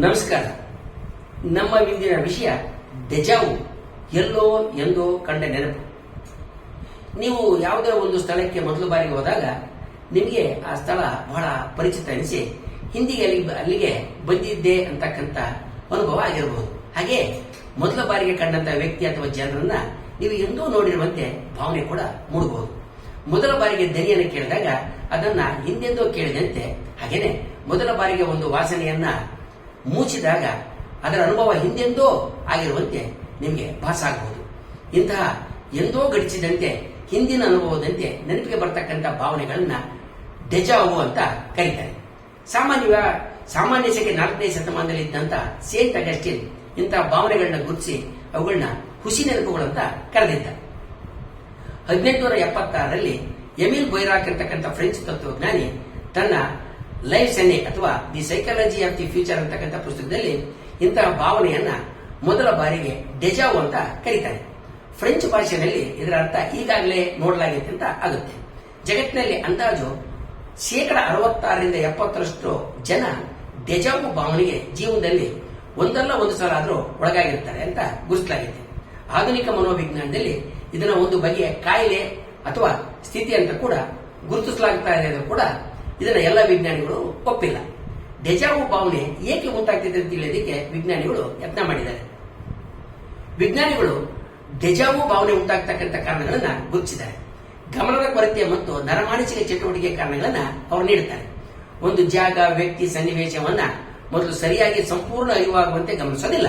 ನಮಸ್ಕಾರ. ನಮ್ಮ ಇಂದಿನ ವಿಷಯ ದೆಜಾವು ಎಲ್ಲೋ ಎಂದೋ ಕಂಡ ನೆನಪು. ನೀವು ಯಾವುದೇ ಒಂದು ಸ್ಥಳಕ್ಕೆ ಮೊದಲು ಬಾರಿಗೆ ಹೋದಾಗ ನಿಮಗೆ ಆ ಸ್ಥಳ ಬಹಳ ಪರಿಚಿತ ಅನಿಸಿ ಹಿಂದಿಗೆ ಅಲ್ಲಿ ಅಲ್ಲಿಗೆ ಬಂದಿದ್ದೆ ಅಂತಕ್ಕಂಥ ಅನುಭವ ಆಗಿರಬಹುದು ಹಾಗೆ ಮೊದಲ ಬಾರಿಗೆ ಕಂಡಂತ ವ್ಯಕ್ತಿ ಅಥವಾ ಜನರನ್ನ ನೀವು ಎಂದೂ ನೋಡಿರುವಂತೆ ಭಾವನೆ ಕೂಡ ಮೂಡಬಹುದು. ಮೊದಲ ಬಾರಿಗೆ ದನಿಯನ್ನು ಕೇಳಿದಾಗ ಅದನ್ನ ಹಿಂದೆಂದೋ ಕೇಳಿದಂತೆ ಹಾಗೇನೆ ಮೊದಲ ಬಾರಿಗೆ ಒಂದು ವಾಸನೆಯನ್ನ ಮೂಚಿದಾಗ ಅದರ ಅನುಭವ ಹಿಂದೆಂದೋ ಆಗಿರುವಂತೆ ನಿಮಗೆ ಭಾಸ ಆಗಬಹುದು ಇಂತಹ ಎಂದೋ ಗಡಿಸಿದಂತೆ ಹಿಂದಿನ ಅನುಭವದಂತೆ ನೆನಪಿಗೆ ಬರ್ತಕ್ಕಂಥ ಭಾವನೆಗಳನ್ನ ಡೆಜಾವು ಅಂತ ಕರೀತಾರೆ. ಸಾಮಾನ್ಯ ಸಾಮಾನ್ಯ ಸೆಕೆ ನಾಲ್ಕನೇ ಶತಮಾನದಲ್ಲಿ ಇದ್ದಂತ ಸೇಂಟ್ ಅಗಸ್ಟಿನ್ ಇಂತಹ ಭಾವನೆಗಳನ್ನ ಗುರುತಿಸಿ ಅವುಗಳನ್ನ ಹುಸಿ ನೆನಪುಗಳಂತ ಕರೆದಿದ್ದ ಹದಿನೆಂಟುನೂರ ಎಪ್ಪತ್ತಾರರಲ್ಲಿ ಎಮಿಲ್ ಬೊಯ್ರಾಕ್ ಇರ್ತಕ್ಕಂಥ ಫ್ರೆಂಚ್ ತತ್ವಜ್ಞಾನಿ ತನ್ನ ಲೈಫ್ ಸೆನೆ ಅಥವಾ the psychology of the future ಅಂತಕ್ಕಂಥ ಪುಸ್ತಕದಲ್ಲಿ ಇಂತಹ ಭಾವನೆಯನ್ನ ಮೊದಲ ಬಾರಿಗೆ ಡೆಜಾವ್ ಅಂತ ಕರೀತಾರೆ. ಫ್ರೆಂಚ್ ಭಾಷೆಯಲ್ಲಿ ಇದರ ಅರ್ಥ ಈಗಾಗಲೇ ನೋಡಲಾಗಿತ್ತು ಅಂತ ಆಗುತ್ತೆ. ಜಗತ್ತಿನಲ್ಲಿ ಅಂದಾಜು ಶೇಕಡ ಅರವತ್ತಾರರಿಂದ ಎಪ್ಪತ್ತರಷ್ಟು ಜನ ಡೆಜಾವು ಭಾವನೆಗೆ ಜೀವನದಲ್ಲಿ ಒಂದಲ್ಲ ಒಂದು ಸಲ ಆದರೂ ಒಳಗಾಗಿರ್ತಾರೆ ಅಂತ ಗುರುತಿಸಲಾಗಿದೆ ಆಧುನಿಕ ಮನೋವಿಜ್ಞಾನದಲ್ಲಿ ಇದನ್ನ ಒಂದು ಬಗೆಯ ಕಾಯಿಲೆ ಅಥವಾ ಸ್ಥಿತಿ ಅಂತ ಕೂಡ ಗುರುತಿಸಲಾಗ್ತಾ ಇದೆ ಕೂಡ ಇದನ್ನ ಎಲ್ಲ ವಿಜ್ಞಾನಿಗಳು ಒಪ್ಪಿಲ್ಲ. ಡೆಜಾವು ಭಾವನೆ ಏಕೆ ಉಂಟಾಗ್ತಿದೆ ಅಂತ ತಿಳಿಯೋದಕ್ಕೆ ವಿಜ್ಞಾನಿಗಳು ಯತ್ನ ಮಾಡಿದ್ದಾರೆ. ವಿಜ್ಞಾನಿಗಳು ಡೆಜಾವು ಭಾವನೆ ಉಂಟಾಗ್ತಕ್ಕಂಥ ಕಾರಣಗಳನ್ನ ಗುರುತಿಸಿದ್ದಾರೆ. ಗಮನದ ಕೊರತೆ ಮತ್ತು ನರಮಾನಸಿಕ ಚಟುವಟಿಕೆ ಕಾರಣಗಳನ್ನ ಅವರು ನೀಡುತ್ತಾರೆ. ಒಂದು ಜಾಗ, ವ್ಯಕ್ತಿ, ಸನ್ನಿವೇಶವನ್ನ ಮೊದಲು ಸರಿಯಾಗಿ ಸಂಪೂರ್ಣ ಅರಿವಾಗುವಂತೆ ಗಮನಿಸೋದಿಲ್ಲ.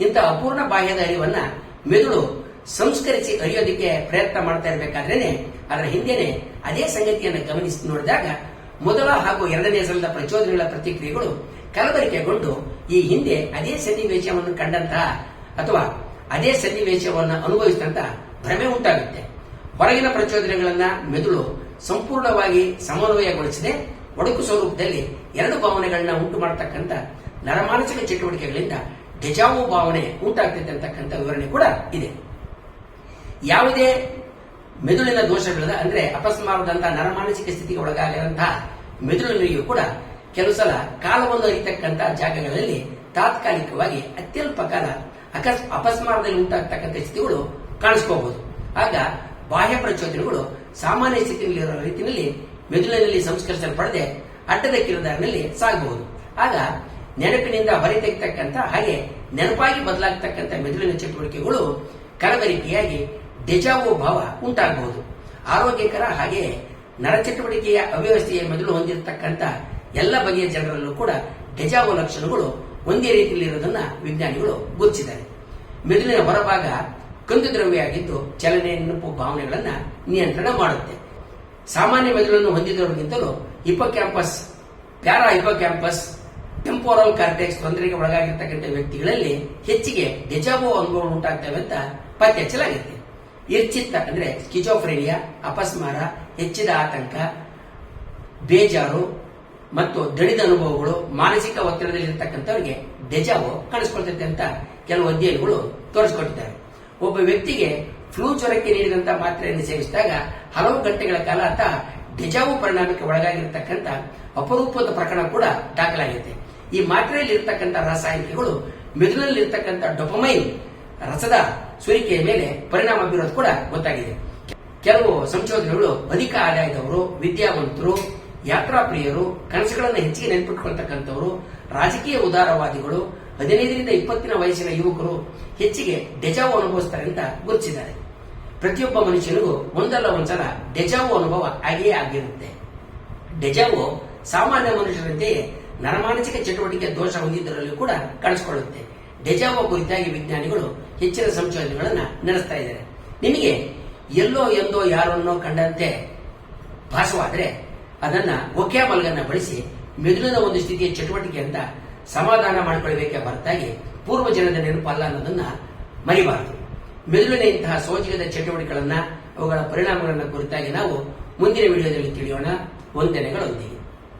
ಇಂಥ ಅಪೂರ್ಣ ಬಾಹ್ಯದ ಅರಿವನ್ನ ಮೆದುಳು ಸಂಸ್ಕರಿಸಿ ಅರಿಯೋದಕ್ಕೆ ಪ್ರಯತ್ನ ಮಾಡ್ತಾ ಇರಬೇಕಾದ್ರೇನೆ ಅದರ ಹಿಂದೆನೆ ಅದೇ ಸಂಗತಿಯನ್ನು ಗಮನಿಸಿ ನೋಡಿದಾಗ ಮೊದಲ ಹಾಗೂ ಎರಡನೇ ಸಲದ ಪ್ರಚೋದನೆಗಳ ಪ್ರತಿಕ್ರಿಯೆಗಳು ಕಲಬರಿಕೆಗೊಂಡು ಈ ಹಿಂದೆ ಅದೇ ಸನ್ನಿವೇಶವನ್ನು ಕಂಡಂತಹ ಅಥವಾ ಅದೇ ಸನ್ನಿವೇಶವನ್ನು ಅನುಭವಿಸಿದಂತಹ ಭ್ರಮೆ ಉಂಟಾಗುತ್ತೆ. ಹೊರಗಿನ ಪ್ರಚೋದನೆಗಳನ್ನ ಮೆದುಳು ಸಂಪೂರ್ಣವಾಗಿ ಸಮನ್ವಯಗೊಳಿಸದೆ ಒಡಕು ಸ್ವರೂಪದಲ್ಲಿ ಎರಡು ಭಾವನೆಗಳನ್ನ ಉಂಟು ಮಾಡತಕ್ಕಂಥ ನರಮಾನಸಿಕ ಚಟುವಟಿಕೆಗಳಿಂದ ಡೆಜಾವು ಭಾವನೆ ಉಂಟಾಗ್ತೈತೆ ಅಂತಕ್ಕಂಥ ವಿವರಣೆ ಕೂಡ ಇದೆ. ಯಾವುದೇ ಮೆದುಳಿನ ದೋಷವಿಲ್ಲದ, ಅಂದ್ರೆ ಅಪಸ್ಮಾರದಂತಹ ನರಮಾನಸಿಕ ಸ್ಥಿತಿಗೆ ಒಳಗಾಗಿರುವಂತಹ ಮೆದುಳಿನಲ್ಲಿಯೂ ಕೂಡ ಕೆಲವು ಸಲ ಕಾಲವನ್ನು ಅರಿತಕ್ಕಂತಹ ಜಾಗಗಳಲ್ಲಿ ತಾತ್ಕಾಲಿಕವಾಗಿ ಅತ್ಯಲ್ಪ ಕಾಲ ಅಕಸ್, ಅಪಸ್ಮಾರದಲ್ಲಿ ಉಂಟಾಗ್ತಕ್ಕಂಥ ಸ್ಥಿತಿಗಳು ಕಾಣಿಸ್ಕೋಬಹುದು ಆಗ ಬಾಹ್ಯ ಪ್ರಚೋದನೆಗಳು ಸಾಮಾನ್ಯ ಸ್ಥಿತಿಯಲ್ಲಿರುವ ರೀತಿಯಲ್ಲಿ ಮೆದುಳಿನಲ್ಲಿ ಸಂಸ್ಕರಿಸಲ್ಪಡದೆ ಅಡ್ಡದ ಕಿರದಾರಿನಲ್ಲಿ ಸಾಗಬಹುದು. ಆಗ ನೆನಪಿನಿಂದ ಹೊರತೆಗೆತಕ್ಕಂಥ ಹಾಗೆ ನೆನಪಾಗಿ ಬದಲಾಗ್ತಕ್ಕಂಥ ಮೆದುಳಿನ ಚಟುವಟಿಕೆಗಳು ಕಲಬೆರಕೆಯಾಗಿ ಡೆಜಾವೋ ಭಾವ ಉಂಟಾಗಬಹುದು ಆರೋಗ್ಯಕರ ಹಾಗೆ ನರಚಟುವಟಿಕೆಯ ಅವ್ಯವಸ್ಥೆಯ ಮೆದುಳು ಹೊಂದಿರತಕ್ಕಂಥ ಎಲ್ಲ ಬಗೆಯ ಜನರಲ್ಲೂ ಕೂಡ ಡೆಜಾವೋ ಲಕ್ಷಣಗಳು ಒಂದೇ ರೀತಿಯಲ್ಲಿ ಇರೋದನ್ನ ವಿಜ್ಞಾನಿಗಳು ಗುರುತಿಸಿದ್ದಾರೆ ಮೆದುಳಿನ ಹೊರಭಾಗ ಕಂದು ದ್ರವ್ಯ ಆಗಿದ್ದು ಚಲನೆ ನೆನಪು ಭಾವನೆಗಳನ್ನು ನಿಯಂತ್ರಣ ಮಾಡುತ್ತೆ. ಸಾಮಾನ್ಯ ಮೆದುಳನ್ನು ಹೊಂದಿದವರಿಗಿಂತಲೂ hippocampus para hippocampus temporal cortex ತೊಂದರೆಗೆ ಒಳಗಾಗಿರ್ತಕ್ಕಂಥ ವ್ಯಕ್ತಿಗಳಲ್ಲಿ ಹೆಚ್ಚಿಗೆ ಡೆಜಾವೋ ಅನುಭವ ಉಂಟಾಗ್ತವೆ ಅಂತ ಪತ್ತೆ ಹಚ್ಚಲಾಗಿದೆ ಇರ್ಚಿತ್ತ ಅಂದ್ರೆ ಸ್ಕಿಜೋಫ್ರೇನಿಯಾ ಅಪಸ್ಮಾರ ಹೆಚ್ಚಿದ ಆತಂಕ, ಬೇಜಾರು ಮತ್ತು ದಣಿದ ಅನುಭವಗಳು ಮಾನಸಿಕ ಒತ್ತಡದಲ್ಲಿ ಇರತಕ್ಕಂಥವರಿಗೆ ಡೆಜಾವೋ ಕಾಣಿಸ್ಕೊಳ್ತೈತೆ ಅಂತ ಕೆಲವು ಅಧ್ಯಯನಗಳು ತೋರಿಸಿಕೊಟ್ಟಿದ್ದಾರೆ. ಒಬ್ಬ ವ್ಯಕ್ತಿಗೆ ಫ್ಲೂ ಜ್ವರಕ್ಕೆ ನೀಡಿದಂತಹ ಮಾತ್ರೆಯನ್ನು ಸೇವಿಸಿದಾಗ ಹಲವು ಗಂಟೆಗಳ ಕಾಲ ಆತ ಡೆಜಾವು ಪರಿಣಾಮಕ್ಕೆ ಒಳಗಾಗಿರ್ತಕ್ಕಂಥ ಅಪರೂಪದ ಪ್ರಕರಣ ಕೂಡ ದಾಖಲಾಗಿದೆ ಈ ಮಾತ್ರೆಯಲ್ಲಿ ಇರತಕ್ಕಂಥ ರಾಸಾಯನಿಕಗಳು ಮೆದುಳಲ್ಲಿ ಇರತಕ್ಕಂಥ ಡೊಪಮೈನ್ ರಸದ ಸುರಿಕೆಯ ಮೇಲೆ ಪರಿಣಾಮ ಬೀರೋದು ಕೂಡ ಗೊತ್ತಾಗಿದೆ. ಕೆಲವು ಸಂಶೋಧನೆಗಳು ಅಧಿಕ ಆದಾಯದವರು, ವಿದ್ಯಾವಂತರು ಯಾತ್ರಾ ಪ್ರಿಯರು ಕನಸುಗಳನ್ನು ಹೆಚ್ಚಿಗೆ ನೆನಪಿಟ್ಕೊಳ್ತಕ್ಕಂಥವರು, ರಾಜಕೀಯ ಉದಾರವಾದಿಗಳು, ಹದಿನೈದರಿಂದ ಇಪ್ಪತ್ತಿನ ವಯಸ್ಸಿನ ಯುವಕರು ಹೆಚ್ಚಿಗೆ ಡೆಜಾವು ಅನುಭವಿಸ್ತಾರೆ ಅಂತ ಗುರುತಿಸಿದ್ದಾರೆ. ಪ್ರತಿಯೊಬ್ಬ ಮನುಷ್ಯನಿಗೂ ಒಂದಲ್ಲ ಒಂದ್ಸಲ ಡೆಜಾವು ಅನುಭವ ಆಗಿಯೇ ಆಗಿರುತ್ತೆ. ಡೆಜಾವು ಸಾಮಾನ್ಯ ಮನುಷ್ಯರಂತೆಯೇ ನರಮಾನಸಿಕ ಚಟುವಟಿಕೆ ದೋಷ ಹೊಂದಿದ್ದರಲ್ಲೂ ಕೂಡ ಕಾಣಿಸಿಕೊಳ್ಳುತ್ತೆ. ಡೆಜಾವೋ ಕುರಿತಾಗಿ ವಿಜ್ಞಾನಿಗಳು ಹೆಚ್ಚಿನ ಸಂಶೋಧನೆಗಳನ್ನು ನಡೆಸ್ತಾ ಇದ್ದಾರೆ. ನಿಮಗೆ ಎಲ್ಲೋ ಎಂದೋ ಯಾರನ್ನೋ ಕಂಡಂತೆ ಭಾಸವಾದರೆ ಅದನ್ನ ಒಕೆ ಮಲ್ಗನ್ನ ಬಳಸಿ ಮೆದುಳಿನ ಒಂದು ಸ್ಥಿತಿಯ ಚಟುವಟಿಕೆ ಅಂತ ಸಮಾಧಾನ ಮಾಡಿಕೊಳ್ಳಬೇಕೆ ಹೊರತಾಗಿ ಪೂರ್ವ ಜನದ ನೆನಪಲ್ಲ ಅನ್ನೋದನ್ನ ಮರಿಬಾರದು. ಮೆದುಳಿನ ಇಂತಹ ಸೋಜಿಗದ ಚಟುವಟಿಕೆಗಳನ್ನ ಅವುಗಳ ಪರಿಣಾಮಗಳನ್ನು ಕುರಿತಾಗಿ ನಾವು ಮುಂದಿನ ವಿಡಿಯೋದಲ್ಲಿ ತಿಳಿಯೋಣ. ವಂದನೆಗಳೊಂದಿಗೆ